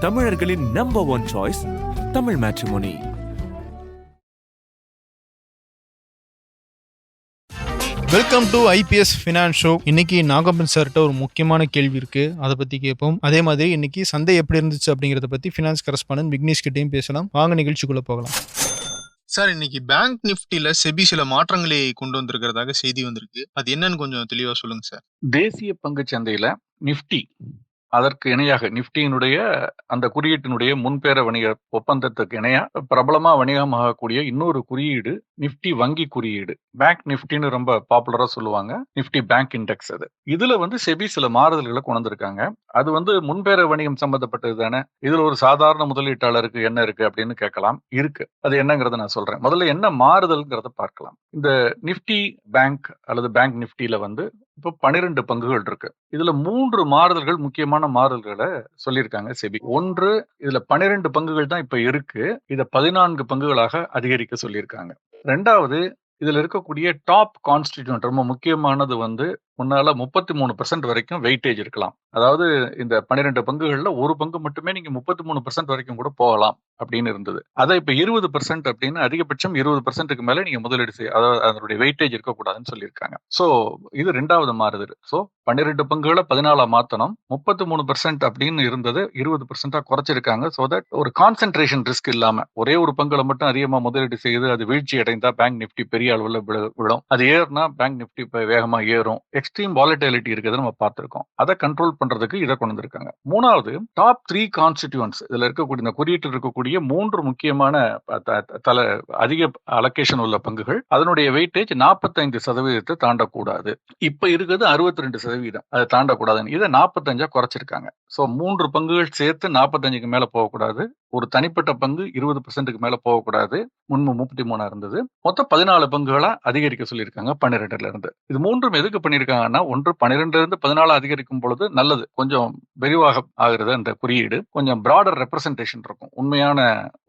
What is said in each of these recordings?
தமிழர்களின் number one choice Tamil matrimony welcome to IBS finance show இன்னைக்கு நாகப்பன் சார்கிட்ட ஒரு முக்கியமான கேள்வி இருக்கு. அதை பத்தி கேட்போம். அதே மாதிரி இன்னைக்கு சந்தை எப்படி இருந்துச்சு அப்படிங்கறத பத்தி ஃபினான்ஸ் கரஸ்பாண்டன்ட் விக்னேஷ் கிட்டையும் பேசலாம். வாங்க நிகழ்ச்சிக்குள்ள போகலாம். சார் இன்னைக்கு பேங்க் நிஃப்டில செபி சில மாற்றங்களை கொண்டு வந்திருக்கிறதாக செய்தி வந்திருக்கு. அது என்னன்னு கொஞ்சம் தெளிவா சொல்லுங்க சார் தேசிய பங்குச் சந்தையில நிஃப்டி அதற்கு இணையாக நிஃப்டியினுடைய அந்த குறியீட்டினுடைய முன்பேர வணிக ஒப்பந்தத்துக்கு இணையா பிரபலமா வணிகமாகக்கூடிய இன்னொரு குறியீடு நிஃப்டி வங்கி குறியீடு. பேங்க் நிஃப்டின்னு ரொம்ப பாப்புலரா சொல்லுவாங்க. நிஃப்டி பேங்க் இண்டெக்ஸ் அது. இதுல வந்து செபி சில மாறுதல்களை கொண்டிருக்காங்க அது வந்து முன்பேர வணிகம் சம்பந்தப்பட்டது தானே? இதுல ஒரு சாதாரண முதலீட்டாளருக்கு என்ன இருக்கு அப்படின்னு கேட்கலாம். இருக்கு. அது என்னங்கிறத நான் சொல்றேன். முதல்ல என்ன மாறுதல்ங்கிறத பார்க்கலாம். இந்த நிஃப்டி பேங்க் அல்லது பேங்க் நிஃப்டியில வந்து இப்போ பன்னிரெண்டு பங்குகள் இருக்கு. இதுல மூன்று மாறுதல்கள் முக்கியமான மாறுதல்களை சொல்லியிருக்காங்க செபி. ஒன்று இதுல பன்னிரெண்டு பங்குகள் தான் இப்ப இருக்கு. இதை பதினான்கு பங்குகளாக அதிகரிக்க சொல்லியிருக்காங்க. ரெண்டாவது இதுல இருக்கக்கூடிய டாப் கான்ஸ்டிடியூன்ட் ரொம்ப முக்கியமானது வந்து உன்னால முப்பத்தி மூணு பர்சன்ட் வரைக்கும் வெயிட்டேஜ் இருக்கலாம். அதாவது இந்த பன்னிரெண்டு பங்குகளில் ஒரு பங்கு மட்டுமே நீங்க முப்பத்தி மூணு பர்சன்ட் வரைக்கும் கூட போகலாம் அப்படின்னு இருந்தது. அதை இப்போ இருபது பர்சன்ட் அப்படின்னு அதிகபட்சம் இருபது பர்சன்ட்டுக்கு மேலே நீங்க முதலீடு செய்ய அதாவது அதனுடைய வெயிட்டேஜ் இருக்கக்கூடாதுன்னு சொல்லியிருக்காங்க. ஸோ இது ரெண்டாவது மாறுது ஸோ பன்னிரெண்டு பங்குகளை பதினாலா மாத்தணும். முப்பத்தி மூணு பர்சன்ட் அப்படின்னு இருந்தது இருபது பர்சன்டா குறைச்சிருக்காங்க. ஸோ தட் ஒரு கான்சென்ட்ரேஷன் ரிஸ்க் இல்லாம ஒரே ஒரு பங்குல மட்டும் அதிகமாக முதலீடு செய்து அது வீழ்ச்சி அடைந்தா பேங்க் நிஃப்டி பெரிய அளவில் விழு- விழும். அது ஏறுனா பேங்க் நிஃப்டி வேகமாக வேகமா ஏறும். எக்ஸ்ட்ரீம் வாலட்டிலிட்டி இருக்கிறத நம்ம பார்த்துருக்கோம். அதை கண்ட்ரோல் பண்றதுக்கு இதை கொண்டு வந்திருக்காங்க. மூணாவது டாப் த்ரீ கான்ஸ்டிடியூன்ஸ் இதுல இருக்கக்கூடிய இந்த குறியீட்டில் இருக்கக்கூடிய மூன்று முக்கியமான தல அதிக அலோகேஷன் உள்ள பங்குகள் அதனுடைய வெயிட்டேஜ் 45% சதவீதத்தை தாண்டக்கூடாது. இப்ப இருக்கிறது அறுபத்தி ரெண்டு சதவீதம். அதை தாண்டக்கூடாதுன்னு. இதை நாற்பத்தஞ்சா குறைச்சிருக்காங்க. ஸோ மூன்று பங்குகள் சேர்த்து நாற்பத்தஞ்சுக்கு மேல போகக்கூடாது. ஒரு தனிப்பட்ட பங்கு இருபது பர்சன்ட்டுக்கு மேல போகக்கூடாது. முன்பு முப்பத்தி மூணா இருந்தது. மொத்தம் பதினாலு பங்குகளா அதிகரிக்க சொல்லியிருக்காங்க பன்னிரெண்டுல இருந்து. இது மூன்றும் எதுக்கு பண்ணியிருக்காங்கன்னா ஒன்று பன்னிரெண்டுல இருந்து பதினாலு அதிகரிக்கும் பொழுது நல்லது. கொஞ்சம் விரிவாக ஆகிறது அந்த குறியீடு. கொஞ்சம் பிராடர் ரெப்ரசன்டேஷன் இருக்கும். உண்மையான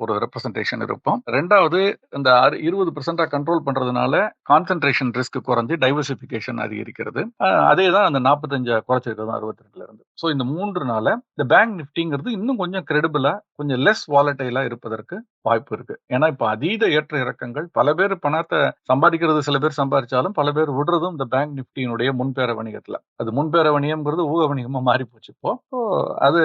ஒரு ரெப்ரசன்டேஷன் இருக்கும். ரெண்டாவது இந்த இருபது பர்சன்டா கண்ட்ரோல் பண்றதுனால கான்சென்ட்ரேஷன் ரிஸ்க் குறைஞ்சு டைவர்சிபிகேஷன் அதிகரிக்கிறது. அதே தான் அந்த நாற்பத்தஞ்சா குறைச்சிருக்கிறது அறுபத்தி ரெண்டுல இருந்து ஸோ இந்த மூன்றுனால இந்த பேங்க் நிஃப்டிங்கிறது இன்னும் கொஞ்சம் கிரெடிபிளா கொஞ்சம் லெஸ் வாலட்டைலா இருப்பதற்கு வாய்ப்பு இருக்கு. ஏன்னா இப்ப அதீத ஏற்ற இறக்கங்கள் பல பேர் பணத்தை சம்பாதிக்கிறது சில பேர் சம்பாதிச்சாலும் பல பேர் விடுறதும் இந்த பேங்க் நிஃப்டியினுடைய முன்பேர வணிகத்துல. அது முன்பேர வணிகம்ங்கிறது ஊக வணிகமா மாறி போச்சு இப்போ அது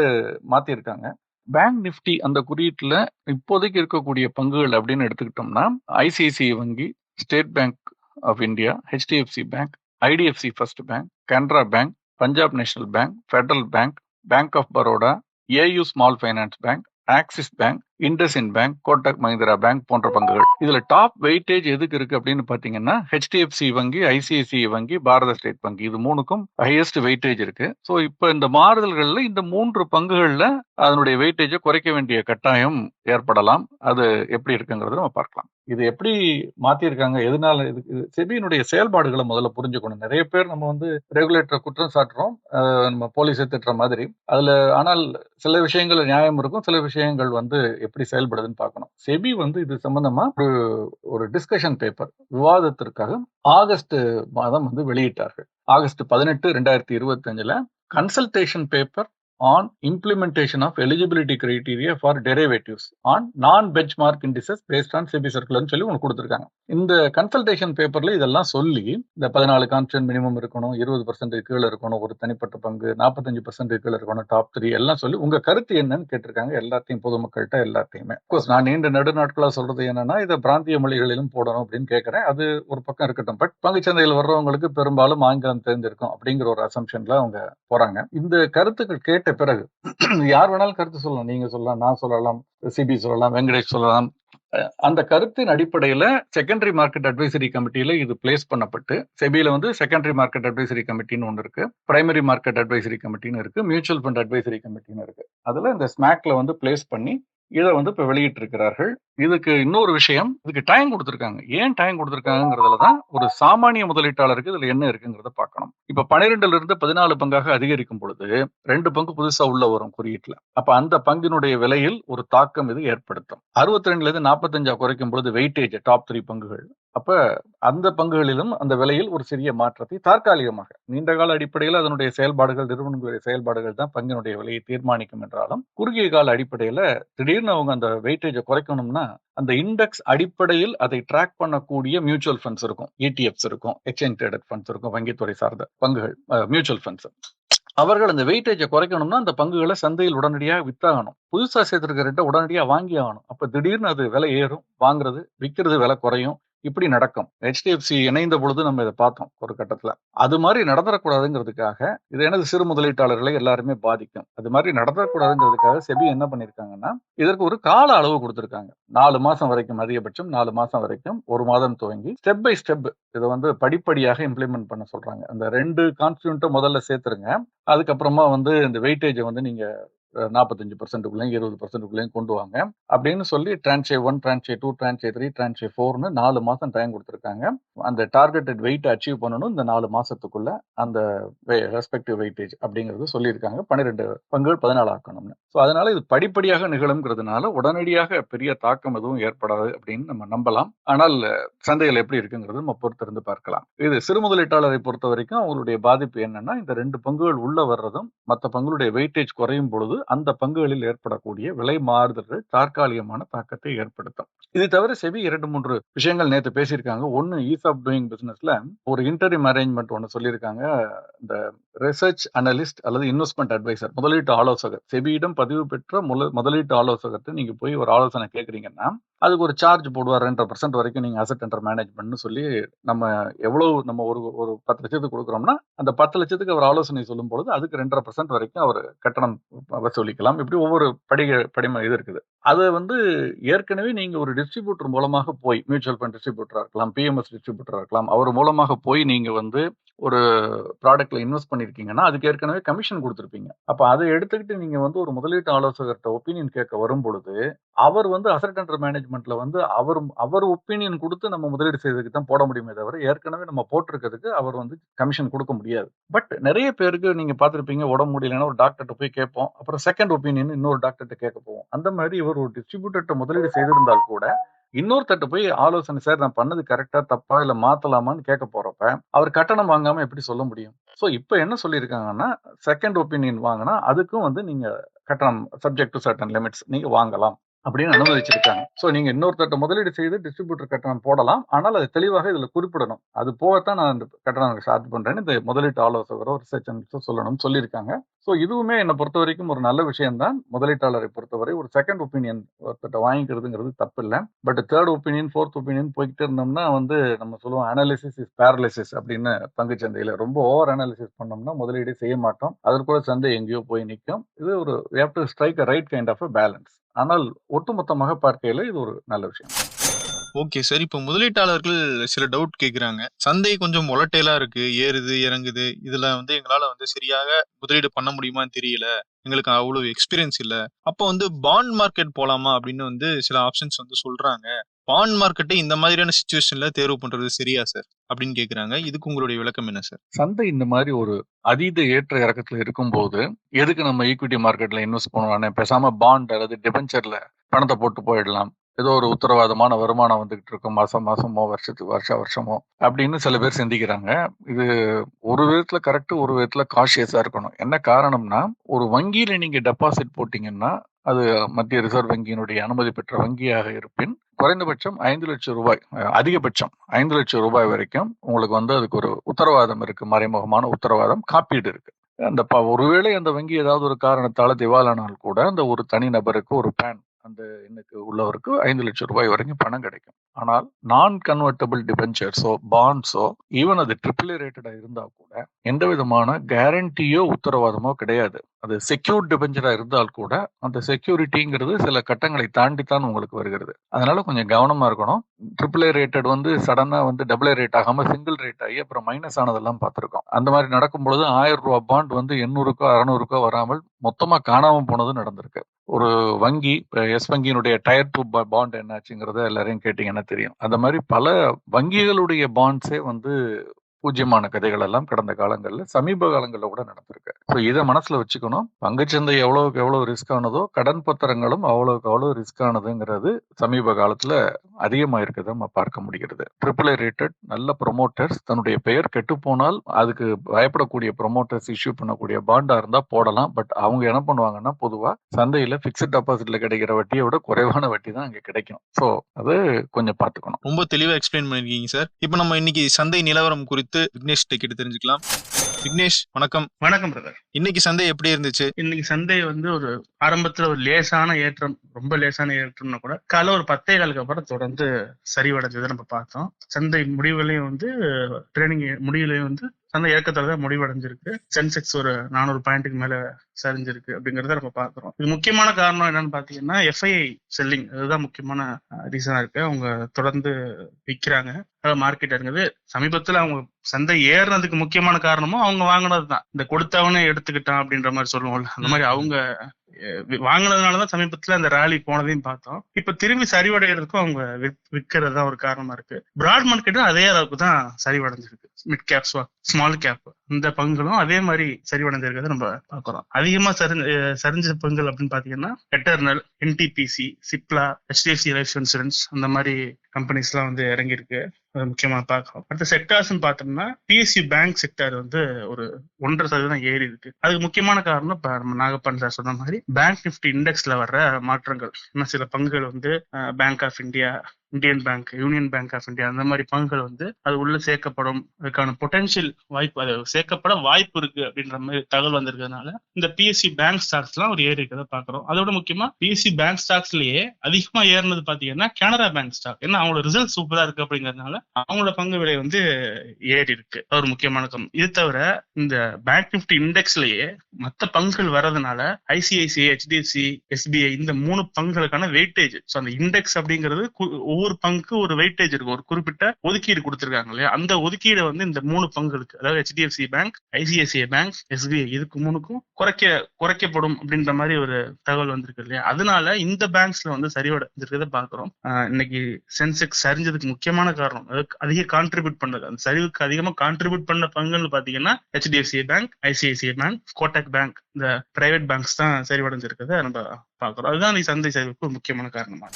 மாத்திருக்காங்க. பேங்க் நிஃப்டி அந்த குறியீட்டுல இப்போதைக்கு இருக்கக்கூடிய பங்குகள் அப்படின்னு எடுத்துக்கிட்டோம்னா ஐசிஐசிஐ வங்கி state bank of India HDFC bank IDFC first bank Canara bank Punjab national bank federal bank bank of Baroda AU small finance bank Axis bank IndusInd bank Kotak Mahindra bank போன்ற பங்குகள். இதுல top weightage எதுக்கு இருக்கு அப்படின்னு பாத்தீங்கன்னா HDFC வங்கி ICICI வங்கி பாரத state வங்கி இது மூணுக்கும் ஹையஸ்ட் வெயிட்டேஜ் இருக்கு. ஸோ இப்போ இந்த மாறுதல்கள்ல இந்த மூன்று பங்குகள்ல அதனுடைய வெயிட்டேஜை குறைக்க வேண்டிய கட்டாயம் ஏற்படலாம். அது எப்படி இருக்குங்கிறத நம்ம பார்க்கலாம். இது எப்படி மாத்திருக்காங்க? எதனால இதுக்கு செபியினுடைய செயல்பாடுகளை முதல்ல புரிஞ்சுக்கணும். நிறைய பேர் நம்ம வந்து ரெகுலேட்டரை குற்றம் சாட்டுறோம். நம்ம போலீஸை திட்டுற மாதிரி. அதுல ஆனால் சில விஷயங்கள் நியாயம் இருக்கும். சில விஷயங்கள் வந்து எப்படி செயல்படுதுன்னு பார்க்கணும். செபி வந்து இது சம்பந்தமா ஒரு ஒரு டிஸ்கஷன் பேப்பர் விவாதத்திற்காக ஆகஸ்ட் மாதம் வந்து வெளியிட்டார்கள். ஆகஸ்ட் பதினெட்டு ரெண்டாயிரத்தி இருபத்தி அஞ்சுல consultation paper on implementation of eligibility criteria for derivatives on non benchmark indices based on SEBI சர்க்குலர்னு சொல்லி உங்களுக்கு கொடுத்துருக்காங்க. இந்த கன்சல்டேஷன் பேப்பர்ல இதெல்லாம் சொல்லி இந்த பதினாலு கான்ஸ்டன்ட் மினிமம் இருக்கணும் இருபது பர்சன்ட் கீழே இருக்கணும் ஒரு தனிப்பட்ட பங்கு நாற்பத்தஞ்சு பர்சன்ட் கீழே இருக்கணும் டாப் த்ரீ எல்லாம் சொல்லி உங்க கருத்து என்னன்னு கேட்டிருக்காங்க எல்லாத்தையும் பொதுமக்கள்கிட்ட எல்லாத்தையுமே. கோர்ஸ் நான் நீண்ட நெடுநாட்களா சொல்றது என்னன்னா இதை பிராந்திய மொழிகளிலும் போடணும் அப்படின்னு கேட்கறேன். அது ஒரு பக்கம் இருக்கட்டும். பட் பங்குச்சந்தையில் வர்றவங்களுக்கு பெரும்பாலும் ஆங்கிலம் தெரிஞ்சிருக்கும் அப்படிங்கிற ஒரு அசம்ஷன்ல அவங்க போறாங்க. இந்த கருத்துக்கள் கேட்டு பிறகு யார் வேணாலும் கருத்து சொல்லலாம். நீங்க சொல்லலாம் நான் சொல்லலாம் சிபி சொல்லலாம் வெங்கடேஷ் சொல்லலாம். அந்த கருத்தின் அடிப்படையில செகண்டரி மார்க்கெட் அட்வைசரி கமிட்டியில இது பிளேஸ் பண்ணப்பட்டு செபியில வந்து செகண்டரி மார்க்கெட் அட்வைசரி கமிட்டின்னு ஒன்று இருக்கு பிரைமரி மார்க்கெட் அட்வைசரி கமிட்டின்னு இருக்கு மியூச்சுவல் ஃபண்ட் அட்வைசரி கமிட்டின்னு இருக்கு. அதுல இந்த ஸ்மாக்ல வந்து பிளேஸ் பண்ணி இதை வந்து இப்ப வெளியிட்டு இருக்கிறார்கள் இதுக்கு இன்னொரு விஷயம் இதுக்கு டைம் கொடுத்துருக்காங்க. ஏன் டைம் கொடுத்துருக்காங்கிறதுல தான் ஒரு சாமானிய முதலீட்டாளருக்கு இதுல என்ன இருக்குங்கிறத பார்க்கணும். இப்ப பன்னிரெண்டுல இருந்து பதினாலு பங்காக அதிகரிக்கும் பொழுது ரெண்டு பங்கு புதுசா உள்ள வரும் குறியீட்டுல. அப்ப அந்த பங்கினுடைய விலையில் ஒரு தாக்கம் இது ஏற்படுத்தும். அறுபத்தி ரெண்டுல இருந்து நாற்பத்தஞ்சா குறைக்கும் பொழுது வெயிட்டேஜ் டாப் த்ரீ பங்குகள். அப்ப அந்த பங்குகளிலும் அந்த விலையில் ஒரு சிறிய மாற்றத்தை தற்காலிகமாக நீண்ட கால அடிப்படையில் அதனுடைய செயல்பாடுகள் நிறுவனங்களுடைய செயல்பாடுகள் தான் பங்கினுடைய விலையை தீர்மானிக்கும் என்றாலும் குறுகிய கால அடிப்படையில திடீர்னு அவங்க அந்த வெயிட்டேஜை குறைக்கணும்னா அந்த இண்டெக்ஸ் அடிப்படையில் அதை ட்ராக் பண்ணக்கூடிய மியூச்சுவல் ஃபண்ட்ஸ் இருக்கும். இடிஎஃப்ஸ் இருக்கும் எக்ஸ்சேஞ்ச் ட்ரேடட் ஃபண்ட்ஸ் இருக்கும் வங்கித்துறை சார்ந்த பங்குகள் மியூச்சுவல் ஃபண்ட்ஸ் அவர்கள் அந்த வெயிட்டேஜை குறைக்கணும்னா அந்த பங்குகளை சந்தையில் உடனடியாக வித்தாகணும். புதுசா சேர்த்திருக்க உடனடியாக வாங்கி ஆகணும் அப்ப திடீர்னு அது விலை ஏறும் வாங்குறது விற்கிறது விலை குறையும். இப்படி நடக்கும். ஹெச்டிஎஃப்சி இணைந்த பொழுது நம்ம இதை பார்த்தோம் ஒரு கட்டத்துல. அது மாதிரி நடந்துடக்கூடாதுங்கிறதுக்காக இது எனது சிறு முதலீட்டாளர்களை எல்லாருமே பாதிக்கும். அது மாதிரி நடந்துடக்கூடாதுங்கிறதுக்காக செபி என்ன பண்ணிருக்காங்கன்னா இதற்கு ஒரு கால அளவு கொடுத்துருக்காங்க. நாலு மாசம் வரைக்கும் அதிகபட்சம் நாலு மாசம் வரைக்கும் ஒரு மாதம் துவங்கி ஸ்டெப் பை ஸ்டெப் இதை வந்து படிப்படியாக இம்ப்ளிமெண்ட் பண்ண சொல்றாங்க. அந்த ரெண்டு கான்ஸ்டியூண்ட்டை முதல்ல சேர்த்துருங்க. அதுக்கப்புறமா வந்து இந்த வெயிட்டேஜை வந்து நீங்க நாற்பத்தஞ்சு பர்சன்ட்டுக்குள்ளேயும் இருபது பர்சன்ட்டுக்குள்ளேயும் கொண்டு வாங்க. அப்படின்னு சொல்லி tranche one tranche two tranche three tranche ஃபோர்னு நாலு மாதம் டைம் கொடுத்துருக்காங்க. அந்த டார்கெட்டட் வெயிட் அச்சீவ் பண்ணணும் இந்த நாலு மாதத்துக்குள்ள அந்த ரெஸ்பெக்டிவ் வெயிட்டேஜ் அப்படிங்கிறது சொல்லியிருக்காங்க. பன்னிரெண்டு பங்குகள் பதினாலு ஆக்கணும்னு. ஸோ அதனால இது படிப்படியாக நிகழுங்கிறதுனால உடனடியாக பெரிய தாக்கம் எதுவும் ஏற்படாது அப்படின்னு நம்ம நம்பலாம். ஆனால் சந்தைகள் எப்படி இருக்குங்கிறது நம்ம பொறுத்திருந்து பார்க்கலாம். இது சிறு முதலீட்டாளரை பொறுத்த வரைக்கும் அவங்களுடைய பாதிப்பு என்னன்னா இந்த ரெண்டு பங்குகள் உள்ள வர்றதும் மற்ற பங்குகளுடைய வெயிட்டேஜ் குறையும் பொழுது அந்த பங்குகளில் ஏற்படக்கூடிய விலை மாறுதல்கள் தற்காலிகமான தாக்கத்தை ஏற்படுத்தும். இது தவிர செபி இரண்டு மூன்று விஷயங்கள் நேற்று பேசியிருக்காங்க. ஒன்னு ஈஸ் ஆஃப் டூயிங் பிசினஸ்ல ஒரு இன்டர்ம் அரேஞ்ச்மெண்ட் ஒன்று சொல்லியிருக்காங்க. இந்த ரிசர்ச் அனலிஸ்ட் அல்லது இன்வெஸ்ட்மெண்ட் அட்வைசர் முதலீட்டு ஆலோசகர். செபியிடம் பதிவு பெற்ற முதலீட்டு ஆலோசகர்கிட்ட நீங்க போய் ஒரு ஆலோசனை கேட்குறீங்கன்னா அதுக்கு ஒரு சார்ஜ் போடுவார். ரெண்டரை பர்சன்ட் வரைக்கும் நீங்க அசட் அண்டர் மேனேஜ்மெண்ட்னு சொல்லி நம்ம எவ்வளவு நம்ம ஒரு ஒரு பத்து லட்சத்துக்கு கொடுக்குறோம்னா அந்த பத்து லட்சத்துக்கு அவர் ஆலோசனை சொல்லும் பொழுது அதுக்கு ரெண்டரை பர்சன்ட் வரைக்கும் அவர் கட்டணம் வசூலிக்கலாம் இப்படி ஒவ்வொரு படிக படிம இது இருக்குது. அது வந்து ஏற்கனவே நீங்க ஒரு டிஸ்ட்ரிபியூட்டர் மூலமாக போய் மியூச்சுவல் ஃபண்ட் டிஸ்ட்ரிபியூட்டராக இருக்கலாம் பிஎம்எஸ் டிஸ்ட்ரிபியூட்டராக இருக்கலாம் அவர் மூலமாக போய் நீங்க வந்து ஒரு ப்ராடக்ட்ல இன்வெஸ்ட் பண்ணிருக்கீங்கன்னா அதுக்கு ஏற்கனவே கமிஷன் கொடுத்துருப்பீங்க. அப்ப அதை எடுத்துக்கிட்டு நீங்க வந்து ஒரு முதலீட்டு ஆலோசகர்கிட்ட ஒப்பீனியன் கேட்க வரும் பொழுது அவர் வந்து அசட் அண்டர் மேனேஜ்மெண்ட்ல வந்து அவர் அவர் ஒப்பீனியன் கொடுத்து நம்ம முதலீடு செய்ததுக்கு தான் போட முடியுமே தவிர ஏற்கனவே நம்ம போட்டிருக்கிறதுக்கு அவர் வந்து கமிஷன் கொடுக்க முடியாது. பட் நிறைய பேருக்கு நீங்க பார்த்துருப்பீங்க உடம்பு முடியலன்னா ஒரு டாக்டர்கிட்ட போய் கேட்போம். அப்புறம் செகண்ட் ஒப்பீனியன் இன்னொரு டாக்டர்கிட்ட கேட்க போவோம். அந்த மாதிரி இவர் ஒரு டிஸ்ட்ரிபியூட்டர்கிட்ட முதலீடு செய்திருந்தால் கூட இன்னொருத்தட்ட போய் ஆலோசனை சார் நான் பண்ணது கரெக்டா தப்பா இல்ல மாத்தலாமான்னு கேட்க போறப்ப அவர் கட்டணம் வாங்காம எப்படி சொல்ல முடியும்? சோ இப்போ என்ன சொல்லியிருக்காங்கன்னா செகண்ட் ஒப்பீனியன் வாங்கினா அதுக்கும் வந்து நீங்க கட்டணம் சப்ஜெக்ட் டு சர்டன் லிமிட்ஸ் நீங்க வாங்கலாம். அப்படின்னு அனுமதிச்சிருக்காங்க. ஸோ நீங்க இன்னொருத்தட்ட முதலீடு செய்து டிஸ்ட்ரிபியூட்டர் கட்டணம் போடலாம். ஆனால் அது தெளிவாக இதுல குறிப்பிடணும். அது போகத்தான் நான் இந்த கட்டணம் சார்ஜ் பண்றேன்னு இந்த முதலீட்டு ஆலோசகரோ ரிசர்ச் அனலிஸ்டோ சொல்லணும்னு சொல்லியிருக்காங்க. ஸோ இதுவுமே என்னை பொறுத்த வரைக்கும் ஒரு நல்ல விஷயம் தான் முதலீட்டாளரை பொறுத்தவரை ஒரு செகண்ட் ஒப்பீனியன் ஒருத்தட்ட வாங்கிக்கிறதுங்கிறது தப்பு இல்லை but third opinion fourth opinion போய்கிட்டே இருந்தோம்னா வந்து நம்ம சொல்லுவோம் அனாலிசிஸ் இஸ் பேரலிசிஸ் அப்படின்னு பங்கு சந்தையில ரொம்ப ஓவர் அனாலிசிஸ் பண்ணோம்னா முதலீடு செய்ய மாட்டோம். அதற்குள்ள சந்தை எங்கேயோ போய் நிற்கும். இது ஒரு strike right kind of balance ஆனால் ஒட்டுமொத்தமாக பார்க்கையில இது ஒரு நல்ல விஷயம். Okay sir. இப்போ முதலீட்டாளர்கள் சில டவுட் கேட்குறாங்க சந்தை கொஞ்சம் ஒலட்டைலா இருக்கு. ஏறுது இறங்குது. இதில் வந்து எங்களால் வந்து சரியாக முதலீடு பண்ண முடியுமான்னு தெரியல. எங்களுக்கு அவ்வளோ எக்ஸ்பீரியன்ஸ் இல்லை. அப்போ வந்து பாண்ட் மார்க்கெட் போகலாமா அப்படின்னு வந்து சில ஆப்ஷன்ஸ் வந்து சொல்கிறாங்க பாண்ட் மார்க்கெட்டை இந்த மாதிரியான சுச்சுவேஷன்ல தேர்வு பண்றது சரியா சார் அப்படின்னு கேக்குறாங்க. இதுக்கு உங்களுடைய விளக்கம் என்ன சார் சந்தை இந்த மாதிரி ஒரு அதீத ஏற்ற இறக்கத்துல இருக்கும்போது எதுக்கு நம்ம ஈக்விட்டி மார்க்கெட்ல இன்வெஸ்ட் பண்ணணும் பேசாம பாண்ட் அல்லது டிபெஞ்சர்ல பணத்தை போட்டு போயிடலாம். ஏதோ ஒரு உத்தரவாதமான வருமானம் வந்துகிட்டு இருக்கும். மாசம் மாசமோ வருஷத்துக்கு வருஷ வருஷமோ அப்படின்னு சில பேர் சிந்திக்கிறாங்க. இது ஒரு விதத்துல கரெக்ட் ஒரு விதத்துல காஷியஸா இருக்கணும். என்ன காரணம்னா ஒரு வங்கியில நீங்க டெபாசிட் போட்டீங்கன்னா அது மத்திய ரிசர்வ் வங்கியினுடைய அனுமதி பெற்ற வங்கியாக இருப்பின் குறைந்தபட்சம் ஐந்து லட்சம் ரூபாய் அதிகபட்சம் ஐந்து லட்சம் ரூபாய் வரைக்கும் உங்களுக்கு வந்து அதுக்கு ஒரு உத்தரவாதம் இருக்கு. மறைமுகமான உத்தரவாதம் காப்பீடு இருக்கு. அந்த ப- ஒருவேளை அந்த வங்கி ஏதாவது ஒரு காரணத்தால திவாலானால் கூட அந்த ஒரு தனி நபருக்கு ஒரு பேன் அந்த எண்ணுக்கு உள்ளவருக்கு ஐந்து லட்சம் ரூபாய் வரைக்கும் பணம் கிடைக்கும். ஆனால் நான் கன்வெர்டபிள் டிபென்ச்சர்ஸோ பாண்ட்ஸோ ஈவன் அது ட்ரிபிள் ரேட்டடா இருந்தா கூட எந்த விதமான கேரண்டியோ உத்தரவாதமோ கிடையாது. அது செக்யூர்ட் டிபெஞ்சரா இருந்தால் கூட அந்த செக்யூரிட்டிங்கிறது சில கட்டங்களை தாண்டித்தான் உங்களுக்கு வருகிறது. அதனால கொஞ்சம் கவனமா இருக்கணும். ட்ரிபிள் ஏ ரேட்டட் வந்து சடனா வந்து டபுள் ஏ ரேட் ஆகாம சிங்கிள் ரேட் ஆகி அப்புறம் மைனஸ் ஆனதெல்லாம் பார்த்துருக்கோம். அந்த மாதிரி நடக்கும் பொழுது ஆயிரம் ரூபாய் பாண்ட் வந்து எண்ணூறுக்கோ அறநூறுக்கோ வராமல் மொத்தமா காணாம போனது நடந்திருக்கு. ஒரு வங்கி எஸ் வங்கியினுடைய டயர் டூ பாண்ட் என்னாச்சுங்கிறத எல்லாரையும் கேட்டீங்கன்னா தெரியும். அந்த மாதிரி பல வங்கிகளுடைய பாண்ட்ஸே வந்து பூஜ்யமான கதைகள் எல்லாம் கடந்த காலங்களில் சமீப காலங்களில் கூட நடந்திருக்கு. ஸோ இதை மனசில் வச்சுக்கணும். பங்குச்சந்தை எவ்வளவுக்கு எவ்வளோ ரிஸ்க் ஆனதோ கடன் பத்திரங்களும் அவ்வளோக்கு அவ்வளோ ரிஸ்க் ஆனதுங்கிறது சமீப காலத்தில் அதிகமாக இருக்கிறத நம்ம பார்க்க முடிகிறது. ட்ரிபிள் ரேட்டட் நல்ல ப்ரொமோட்டர்ஸ் தன்னுடைய பெயர் கெட்டு போனால் அதுக்கு பயப்படக்கூடிய ப்ரொமோட்டர்ஸ் இஷ்யூ பண்ணக்கூடிய பாண்டாக இருந்தால் போடலாம். பட் அவங்க என்ன பண்ணுவாங்கன்னா பொதுவாக சந்தையில் ஃபிக்ஸட் டெபாசிட்ல கிடைக்கிற வட்டியை விட குறைவான வட்டி தான் அங்கே கிடைக்கும். ஸோ அது கொஞ்சம் பார்த்துக்கணும். ரொம்ப தெளிவாக எக்ஸ்பிளைன் பண்ணியிருக்கீங்க சார் இப்போ நம்ம இன்னைக்கு சந்தை நிலவரம் குறித்து விக்னேஷ் கேட்டு தெரிஞ்சுக்கலாம். விக்னேஷ் வணக்கம். வணக்கம் பிரதர் இன்னைக்கு சந்தை எப்படி இருந்துச்சு? இன்னைக்கு சந்தை வந்து ஒரு ஆரம்பத்துல ஒரு லேசான ஏற்றம் ரொம்ப லேசான ஏற்றம்னா கூட காலை ஒரு பத்தே காலுக்கு அப்புறம் தொடர்ந்து சரிவடைஞ்சதை நம்ம பார்த்தோம். சந்தை முடிவுலையும் வந்து ட்ரைனிங் முடிவுலையும் வந்து சந்தை இயக்கத்துல தான் முடிவடைஞ்சிருக்கு. சென்செக்ஸ் ஒரு நானூறு பாயிண்ட்டுக்கு மேல சரிஞ்சிருக்கு அப்படிங்கறத நம்ம பாக்குறோம் இது முக்கியமான காரணம் என்னன்னு பாத்தீங்கன்னா எஃப்ஐஐ செல்லிங் அதுதான் முக்கியமான ரீசனா இருக்கு. அவங்க தொடர்ந்து விற்கிறாங்க மார்க்கெட் இறங்குது. சமீபத்துல அவங்க சந்தை ஏறினதுக்கு முக்கியமான காரணமும் அவங்க வாங்கினது தான் இந்த கொடுத்தவனே எடுத்துக்கிட்டான் அப்படின்ற மாதிரி சொல்லுவோம்ல. அந்த மாதிரி அவங்க வாங்கினதுனாலதான் சமீபத்துல அந்த ரேலி போனதையும் பார்த்தோம். இப்ப திரும்பி சரிவடைகிறதுக்கும் அவங்க விற்கிறது தான் ஒரு காரணமா இருக்கு. பிராட் மார்க்கெட்டும் அதே அளவுக்கு தான் சரிவடைஞ்சிருக்கு. மிட் கேப் ஸ்மால் கேப் இந்த பங்குகளும் அதே மாதிரி சரிவடைஞ்சிருக்கிறத நம்ம பாக்குறோம் அதிகமா சரி சரிஞ்ச பங்குகள் அப்படின்னு பாத்தீங்கன்னா Eternal NTPC Cipla HDFC life insurance அந்த மாதிரி கம்பெனிஸ் எல்லாம் வந்து இறங்கியிருக்கு. முக்கியமா பார்க்கலாம். அடுத்த செக்டார்ஸ் பார்த்தோம்னா பிஎஸ்சி பேங்க் செக்டார் வந்து ஒரு ஒன்றரை சதவீதம் ஏறி இருக்கு. அதுக்கு முக்கியமான காரணம் இப்ப நம்ம நாகப்பன் சார் சொன்ன மாதிரி பேங்க் நிப்டி இண்டெக்ஸ்ல வர்ற மாற்றங்கள். இன்னும் சில பங்குகள் வந்து bank of India Indian bank union bank of India அந்த மாதிரி பங்குகள் வந்து அது உள்ள சேர்க்கப்படும். அதுக்கான பொட்டன்ஷியல் வாய்ப்பு அது சேர்க்கப்பட வாய்ப்பு இருக்கு அப்படின்ற மாதிரி தகவல் வந்திருக்கிறதுனால இந்த பிஎஸ்சி பேங்க் ஸ்டாக்ஸ் எல்லாம் ஒரு ஏறி இருக்கிறத பாக்குறோம் அதோட முக்கியமா பிஎஸ்சி பேங்க் ஸ்டாக்ஸ்லயே அதிகமா ஏறினது பாத்தீங்கன்னா கனரா பேங்க் ஸ்டாக் ஏன்னா அவங்களோட ரிசல்ட் சூப்பரா இருக்கு அப்படிங்கறதுனால அவங்களோட பங்கு விலை வந்து ஏறி இருக்கு. அது ஒரு முக்கியமான கம் இது தவிர இந்த பேங்க் நிப்டி இண்டெக்ஸ்லயே மத்த பங்குகள் வர்றதுனால ஐசிஐசிஐ ஹெச்டிஎஃப்சி எஸ்பிஐ இந்த மூணு பங்குகளுக்கான வெயிட்டேஜ் ஸோ அந்த இண்டெக்ஸ் அப்படிங்கிறது ஒவ்வொரு பங்குக்கு ஒரு வெயிட்டேஜ் இருக்கும். ஒரு குறிப்பிட்ட ஒதுக்கீடு கொடுத்துருக்காங்க இல்லையா? அந்த ஒதுக்கீடு வந்து இந்த மூணு பங்குகளுக்கு அதாவது HDFC bank ICICI bank SBI இதுக்கு மூணுக்கும் குறைக்க குறைக்கப்படும் அப்படின்ற மாதிரி ஒரு தகவல் வந்திருக்கு இல்லையா? அதனால இந்த பேங்க்ஸ்ல வந்து சரிவடைஞ்சிருக்கிறத பாக்குறோம் இன்னைக்கு சென்செக்ஸ் சரிஞ்சதுக்கு முக்கியமான காரணம் அதிக கான்ட்ரிபியூட் பண்ணது. அந்த சரிவுக்கு அதிகமா கான்ட்ரிபியூட் பண்ண பங்குன்னு பாத்தீங்கன்னா HDFC bank ICICI bank Kotak bank இந்த பிரைவேட் பேங்க்ஸ் தான் சரிவடைஞ்சிருக்கிறத நம்ம பாக்குறோம் அதுதான் சந்தை சரிவுக்கு ஒரு முக்கியமான காரணமா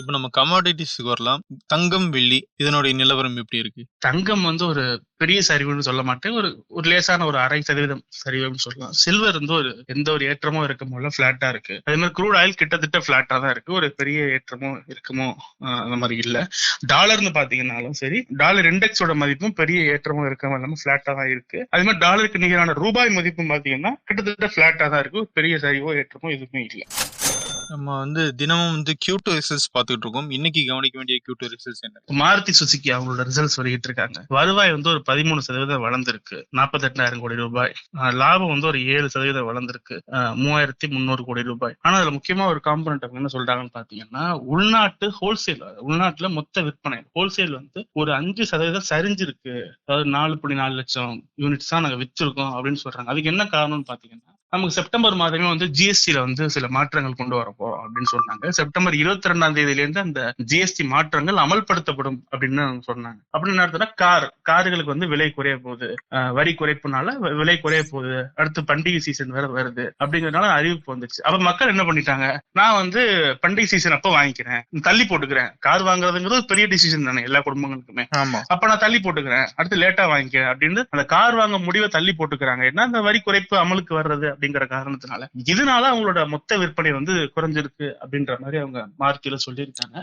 இப்போ நம்ம கமாடிட்டிஸ்க்கு வரலாம். தங்கம் வெள்ளி இதனுடைய நிலவரம் எப்படி இருக்கு? தங்கம் வந்து ஒரு பெரிய சரிவுன்னு சொல்ல மாட்டேன். ஒரு ஒரு லேசான ஒரு அரை சதவீதம் சரிவுன்னு சொல்லலாம். சில்வர் வந்து ஒரு எந்த ஒரு ஏற்றமும் இருக்குமோ பிளாட்டா இருக்கு. அதே மாதிரி க்ரூட் ஆயில் கிட்டத்தட்ட பிளாட்டா தான் இருக்கு. ஒரு பெரிய ஏற்றமோ இருக்குமோ அந்த மாதிரி இல்ல. டாலர்னு பாத்தீங்கன்னாலும் சரி டாலர் இண்டெக்ஸோட மதிப்பும் பெரிய ஏற்றமும் இருக்கமோ இல்லாம பிளாட்டா தான் இருக்கு. அதே மாதிரி டாலருக்கு நிகரான ரூபாய் மதிப்பும் பாத்தீங்கன்னா கிட்டத்தட்ட பிளாட்டா தான் இருக்கு. பெரிய சரிவோ ஏற்றமோ எதுவுமே இல்லை. நம்ம வந்து தினமும் வந்து கியூ டூ ரிசல்ட்ஸ் பார்த்துட்டு இருக்கோம் இன்னைக்கு கவனிக்க வேண்டிய கியூ டூ ரிசல்ட்ஸ் என்ன? மாருதி சுசுக்கி அவங்களோட ரிசல்ட்ஸ் வெளியிட்டு இருக்காங்க வருவாய் வந்து ஒரு பதிமூணு சதவீதம் வளர்ந்துருக்கு. நாற்பத்தெட்டாயிரம் கோடி ரூபாய். லாபம் வந்து ஒரு ஏழு சதவீதம் வளர்ந்துருக்கு. மூவாயிரத்தி முந்நூறு கோடி ரூபாய். ஆனா அதுல முக்கியமா ஒரு காம்பனண்ட் அவங்க என்ன சொல்றாங்கன்னு பாத்தீங்கன்னா உள்நாட்டு ஹோல்சேல் உள்நாட்டுல மொத்த விற்பனை. ஹோல்சேல் வந்து ஒரு அஞ்சு சதவீதம் சரிஞ்சிருக்கு. அதாவது நாலு புள்ளி நாலு லட்சம் யூனிட்ஸ் தான் நாங்க விச்சிருக்கோம் அப்படின்னு சொல்றாங்க. அதுக்கு என்ன காரணம்னு பாத்தீங்கன்னா நமக்கு செப்டம்பர் மாதமே வந்து ஜிஎஸ்டில வந்து சில மாற்றங்கள் கொண்டு வர போறோம் அப்படின்னு சொன்னாங்க. செப்டம்பர் இருபத்தி ரெண்டாம் தேதியில இருந்து அந்த ஜிஎஸ்டி மாற்றங்கள் அமல்படுத்தப்படும் அப்படின்னு சொன்னாங்க. அப்படின்னு அர்த்தம்னா கார் கார்களுக்கு வந்து விலை குறைய போகுது. வரி குறைப்புனால விலை குறைய போகுது. அடுத்து பண்டிகை சீசன் வேற வருது அப்படிங்கறதுனால அறிவிப்பு வந்துச்சு அப்ப மக்கள் என்ன பண்ணிட்டாங்க? நான் வந்து பண்டிகை சீசன் அப்ப வாங்கிக்கிறேன். தள்ளி போட்டுக்கிறேன். கார் வாங்குறதுங்கிறது பெரிய டிசிஷன் தானே எல்லா குடும்பங்களுக்குமே. ஆமா. அப்ப நான் தள்ளி போட்டுக்கிறேன். அடுத்து லேட்டா வாங்கிக்கிறேன் அப்படின்னு அந்த கார் வாங்க முடிவை தள்ளி போட்டுக்கிறாங்க. ஏன்னா அந்த வரி குறைப்பு அமலுக்கு வர்றது அப்படிங்கிற காரணத்தினால இதனால அவங்களோட மொத்த விற்பனை வந்து குறைஞ்சிருக்கு அப்படின்ற மாதிரி அவங்க மார்க்கில சொல்லியிருக்காங்க.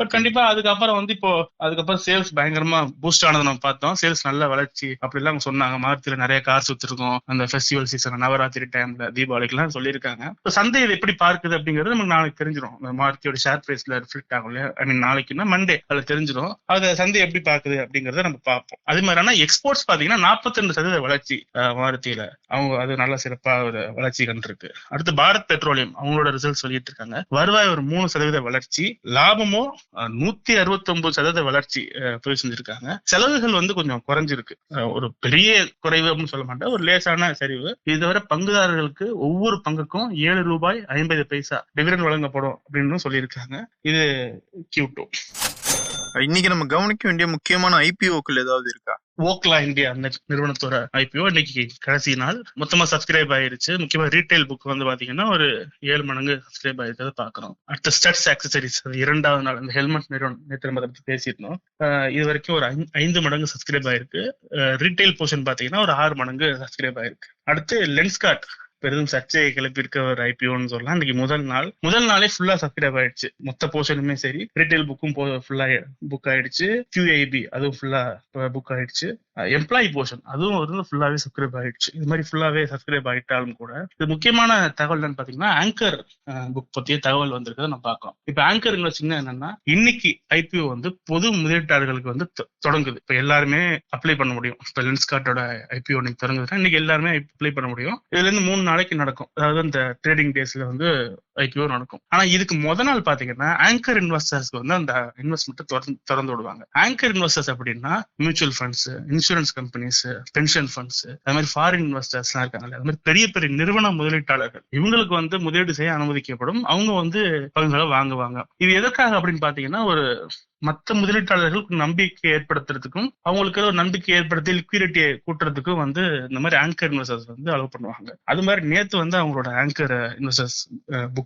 பட் கண்டிப்பா அதுக்கப்புறம் வந்து இப்போ அதுக்கப்புறம் சேல்ஸ் பயங்கரமா பூஸ்ட் ஆனதை நம்ம பார்த்தோம். சேல்ஸ் நல்ல வளர்ச்சி அப்படி எல்லாம் சொன்னாங்க. மார்த்தில நிறைய கார்ஸ் வித்துருக்கோம். அந்த ஃபெஸ்டிவல் சீசன் நவராத்திரி டைம்ல தீபாவளிக்கு எல்லாம் சொல்லியிருக்காங்க. சந்தை இதை எப்படி பார்க்குது அப்படிங்கிறது நமக்கு நாளைக்கு தெரிஞ்சிடும் அந்த மார்த்தியோட ஷேர் பிரைஸ்ல ரிஃப்ளெக்ட் ஆகும் இல்லையா? ஐ மீன் நாளைக்குன்னா மண்டே அதுல தெரிஞ்சிடும் அதை சந்தை எப்படி பாக்குது அப்படிங்கறத நம்ம பார்ப்போம். அது மாதிரி ஆனா எக்ஸ்போர்ட்ஸ் பாத்தீங்கன்னா நாற்பத்தி ரெண்டு சதவீத வளர்ச்சி மாருத்தியில அவங்க அது நல்ல சிறப்பா ஒரு வளர்ச்சி கண்டிருக்கு அடுத்து பாரத் பெட்ரோலியம் அவங்களோட ரிசல்ட்ஸ் வெளியிட்டு இருக்காங்க வருவாய் ஒரு மூணு சதவீத வளர்ச்சி லாபமோ நூத்தி அறுபத்தி ஒன்பது சதவீத வளர்ச்சி அஹ், பதிவு செஞ்சிருக்காங்க. செலவுகள் வந்து கொஞ்சம் குறைஞ்சிருக்கு. ஒரு பெரிய குறைவு அப்படின்னு சொல்ல மாட்டேன். ஒரு லேசான சரிவு. இதுவரை பங்குதாரர்களுக்கு ஒவ்வொரு பங்குக்கும் ஏழு ரூபாய் ஐம்பது பைசா டிவிடன் வழங்கப்படும் அப்படின்னு சொல்லியிருக்காங்க. இது கியூட்டோ இன்னைக்கு நம்ம கவனிக்க வேண்டிய முக்கியமான ஐபிஓக்கள் ஏதாவது இருக்கா? ஓக்லா இந்தியா அந்த நிறுவனத்தோட ஐபிஓ இன்னைக்கு கடைசி நாள். மொத்தமா சப்ஸ்கிரைப் ஆயிருச்சு. முக்கியமா ரீட்டைல் புக் வந்து பாத்தீங்கன்னா ஒரு ஏழு மடங்கு சப்ஸ்கிரைப் ஆயிருக்கிறத பாக்குறோம். அடுத்த ஸ்டட்ஸ் ஆக்சசரிஸ் இரண்டாவது நாள். அந்த ஹெல்மெட் நிறுவனம் நேற்று நம்ம பத்தி பேசியிருந்தோம். இது வரைக்கும் ஒரு ஐந்து மடங்கு சப்ஸ்கிரைப் ஆயிருக்கு. ரீட்டைல் போர்ஷன் பாத்தீங்கன்னா ஒரு ஆறு மடங்கு சப்ஸ்கிரைப் ஆயிருக்கு. அடுத்து லென்ஸ்கார்ட் பெரும் சர்ச்சையை கிளப்பியிருக்க ஒரு ஐபிஓன்னு சொல்லலாம். இன்னைக்கு முதல் நாள் முதல் நாளே ஃபுல்லா சப்ஸ்கிரைப் ஆயிடுச்சு. மொத்த போர்ஷனுமே சரி. ரீட்டைல் புக்கும் ஃபுல்லா புக் ஆயிடுச்சு. கியூஐபி அதுவும் ஃபுல்லா புக் ஆயிடுச்சு. எம்ப்ளாயி போர்ஷன் அதுவும் வந்து ஃபுல்லாவே சப்ஸ்கிரைப் ஆயிடுச்சு. இது மாதிரி ஃபுல்லாவே சப்ஸ்கிரைப் ஆயிட்டாலும் கூட இது முக்கியமான தகவல் என்னன்னு பாத்தீங்கன்னா ஆங்கர் புக் பத்திய தகவல் வந்திருக்கிறத நம்ம பார்க்கலாம் இப்ப ஆங்கர் சின்ன என்னன்னா இன்னைக்கு ஐபிஓ வந்து பொது முதலீட்டாளர்களுக்கு வந்து தொ- தொடங்குது. இப்ப எல்லாருமே அப்ளை பண்ண முடியும். இப்ப லென்ஸ்கார்ட்டோட ஐபிஓ இன்னைக்கு தொடங்குதுன்னா இன்னைக்கு எல்லாருமே அப்ளை பண்ண முடியும். இதுல இருந்து மூணு நாளைக்கு நடக்கும். அதாவது இந்த ட்ரேடிங் டேஸ்ல வந்து ஐபிஓ நடக்கும் ஆனா இதுக்கு முத நாள் பாத்தீங்கன்னா ஆங்கர் இன்வெஸ்டர்ஸ்க்கு வந்து அந்த இன்வெஸ்ட்மெண்ட் திறந்து விடுவாங்க. ஆங்கர் இன்வெஸ்டர்ஸ் அப்படின்னா mutual funds insurance companies pension funds அது மாதிரி ஃபாரின் இன்வெஸ்டர்ஸ் எல்லாம் இருக்காங்க அது மாதிரி பெரிய பெரிய நிறுவன முதலீட்டாளர்கள். இவங்களுக்கு வந்து முதலீடு செய்ய அனுமதிக்கப்படும். அவங்க வந்து பங்குகளை வாங்குவாங்க. இது எதற்காக அப்படின்னு பாத்தீங்கன்னா ஒரு மத்த முதலீட்டாளர்களுக்கு நம்பிக்கை ஏற்படுத்துறதுக்கும் அவங்களுக்கு ஒரு நம்பிக்கை ஏற்படுத்தி லிக்விடிட்டியை கூட்டுறதுக்கும் வந்து இந்த மாதிரி ஆங்கர் இன்வெஸ்டர்ஸ் வந்து அலோவ் பண்ணுவாங்க. அது மாதிரி நேத்து வந்து அவங்களோட ஆங்கர் இன்வெஸ்டர்ஸ்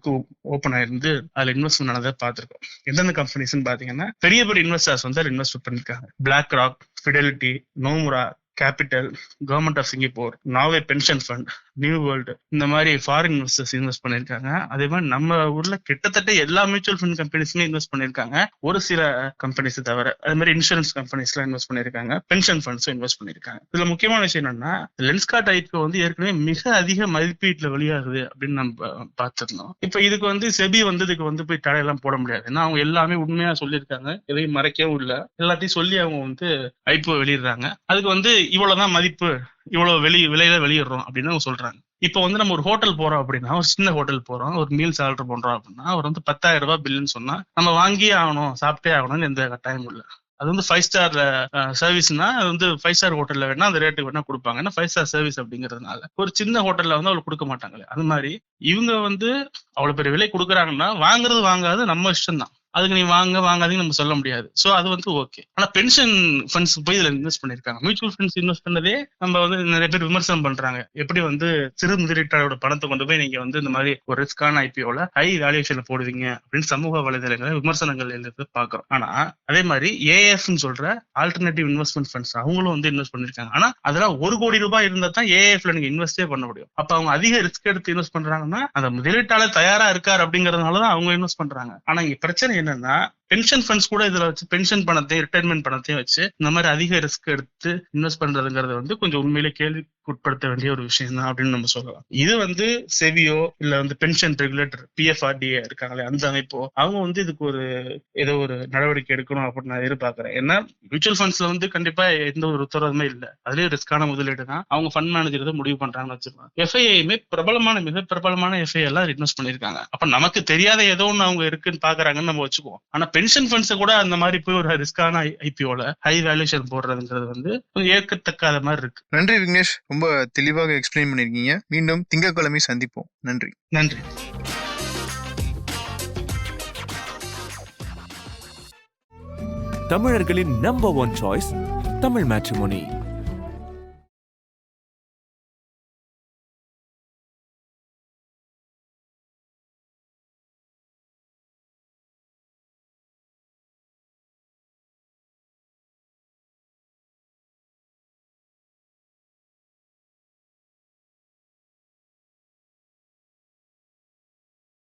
புக்கு ஓப்பன் ஆயிருந்து அதுல இன்வெஸ்ட்மெண்ட் நடந்ததை பார்த்துருக்கோம். எந்தெந்த கம்பெனிஸ்ன்னு பாத்தீங்கன்னா பெரிய பெரிய இன்வெஸ்டர்ஸ் வந்து அதில் இன்வெஸ்ட் பண்ணிருக்காங்க. BlackRock Fidelity Nomura capital government of Singapore Norway pension fund new world. இந்த மாதிரி ஃபாரின் இன்வெஸ்டர்ஸ் இன்வெஸ்ட் பண்ணிருக்காங்க அதே மாதிரி நம்ம ஊர்ல கிட்டத்தட்ட எல்லா மியூச்சுவல் ஃபண்ட் கம்பெனிஸுமே இன்வெஸ்ட் பண்ணிருக்காங்க ஒரு சில கம்பெனிஸ் தவிர அது மாதிரி இன்சூரன்ஸ் கம்பெனிஸ்லாம் இன்வெஸ்ட் பண்ணிருக்காங்க பென்ஷன் ஃபண்ட்ஸும் இன்வெஸ்ட் பண்ணிருக்காங்க இதுல முக்கியமான விஷயம் என்னன்னா லென்ஸ்கார்ட் ஐபிஓ வந்து ஏற்கனவே மிக அதிக மதிப்பீட்டுல வெளியாகுது அப்படின்னு நம்ம பார்த்திருந்தோம். இப்ப இதுக்கு வந்து செபி வந்து இதுக்கு வந்து போய் தடையெல்லாம் போட முடியாது. ஏன்னா அவங்க எல்லாமே உண்மையா சொல்லியிருக்காங்க. எதையும் மறைக்கவும் இல்லை. எல்லாத்தையும் சொல்லி அவங்க வந்து ஐபிஓ வெளியிடுறாங்க. அதுக்கு வந்து இவ்வளவுதான் மதிப்பு இவ்வளவு வெளி விலையில வெளியிடுறோம் அப்படின்னு அவங்க சொல்றாங்க. இப்போ வந்து நம்ம ஒரு ஹோட்டல் போறோம் அப்படின்னா ஒரு சின்ன ஹோட்டல் போறோம் ஒரு மீல்ஸ் ஆர்டர் பண்றோம் அப்படின்னா அவர் வந்து பத்தாயிரம் ரூபாய் பில்லுன்னு சொன்னா நம்ம வாங்கியே ஆகணும் சாப்பிட்டே ஆகணும்னு எந்த கட்டாயமும் இல்லை. அது வந்து ஃபைவ் ஸ்டார் சர்வீஸ்னா அது வந்து ஃபைவ் ஸ்டார் ஹோட்டல்ல வேணா அந்த ரேட்டுக்கு வேணா கொடுப்பாங்க. ஏன்னா ஃபைவ் ஸ்டார் சர்வீஸ் அப்படிங்கிறதுனால. ஒரு சின்ன ஹோட்டல்ல வந்து அவளுக்கு கொடுக்க மாட்டாங்களே அது மாதிரி இவங்க வந்து அவ்வளவு பெரிய விலை கொடுக்குறாங்கன்னா வாங்குறது வாங்காது நம்ம இஷ்டம் தான் அதுக்கு நீ வாங்க வாங்காதீங்கன்னு நம்ம சொல்ல முடியாது. சோ அது வந்து ஓகே ஆனா பென்ஷன் ஃபண்ட்ஸ் போய் இதுல இன்வெஸ்ட் பண்ணிருக்காங்க. மியூச்சுவல் ஃபண்ட்ஸ் இன்வெஸ்ட் பண்ணதே நம்ம வந்து நிறைய பேர் விமர்சனம் பண்றாங்க. எப்படி வந்து சிறு முதலீட்டாளரோட பணத்தை கொண்டு போய் நீங்க வந்து இந்த மாதிரி ஒரு ரிஸ்கான ஐபிஓல ஹை வேல்யூஷன்ல போடுவீங்க அப்படின்னு சமூக வலைதளங்களை விமர்சனங்கள் எழுதி பாக்குறோம் ஆனா அதே மாதிரி ஏஎஃப்னு சொல்ற ஆல்டர்னேட்டிவ் இன்வெஸ்ட்மெண்ட் ஃபண்ட்ஸ் அவங்களும் வந்து இன்வெஸ்ட் பண்ணிருக்காங்க. ஆனா அதெல்லாம் ஒரு கோடி ரூபாய் இருந்தா தான் ஏஎஃப்ல நீங்க இன்வெஸ்டே பண்ண முடியும். அப்ப அவங்க அதிக ரிஸ்க் எடுத்து இன்வெஸ்ட் பண்றாங்கன்னா அந்த முதலீட்டாளர் தயாரா இருக்காரு அப்படிங்கறதுனாலதான் அவங்க இன்வெஸ்ட் பண்றாங்க. ஆனா இங்க பிரச்சனை என்னன்னா பென்ஷன் ஃபண்ட்ஸ் கூட இதுல வச்சு பென்ஷன் பணத்தையும் ரிட்டைர்மெண்ட் பணத்தையும் வச்சு இந்த மாதிரி அதிக ரிஸ்க் எடுத்து இன்வெஸ்ட் பண்றதுங்கிறது வந்து கொஞ்சம் உண்மையிலே கேள்விக்குட்படுத்த வேண்டிய ஒரு விஷயம் தான் அப்படின்னு நம்ம சொல்லலாம். இது வந்து செவியோ இல்ல வந்து பென்ஷன் ரெகுலேட்டர் பிஎஃப்ஆர்டிஏ இருக்காங்களே அந்த அமைப்போ அவங்க வந்து இதுக்கு ஒரு ஏதோ ஒரு நடவடிக்கை எடுக்கணும் அப்படின்னு நான் எதிர்பார்க்கிறேன். ஏன்னா மியூச்சுவல் ஃபண்ட்ஸ்ல வந்து கண்டிப்பா எந்த ஒரு உத்தரவுமே இல்லை. அதுலயும் ரிஸ்கான முதலீடு தான். அவங்க ஃபண்ட் மேனேஜர் தான் முடிவு பண்றாங்கன்னு வச்சுக்கலாம் எஃப்ஐஐமே பிரபலமான மிக பிரபலமான எஃப்ஐ எல்லாம் இன்வெஸ்ட் பண்ணிருக்காங்க அப்ப நமக்கு தெரியாத ஏதோ ஒன்று அவங்க இருக்குன்னு பாக்குறாங்கன்னு நம்ம வச்சுக்குவோம். ஆனா பென்ஷன் ஃபண்ட்ஸ் கூட அந்த மாதிரி போய் ஒரு ரிஸ்கான ஐபிஓல ஹை வேல்யூஷன் போடுறதுங்கிறது வந்து கொஞ்சம் ஏற்கத்தக்காத மாதிரி இருக்கு. நன்றி விக்னேஷ். ரொம்ப தெளிவாக எக்ஸ்பிளைன் பண்ணிருக்கீங்க மீண்டும் திங்கட்கிழமை சந்திப்போம். நன்றி. நன்றி. தமிழர்களின் number one choice Tamil matrimony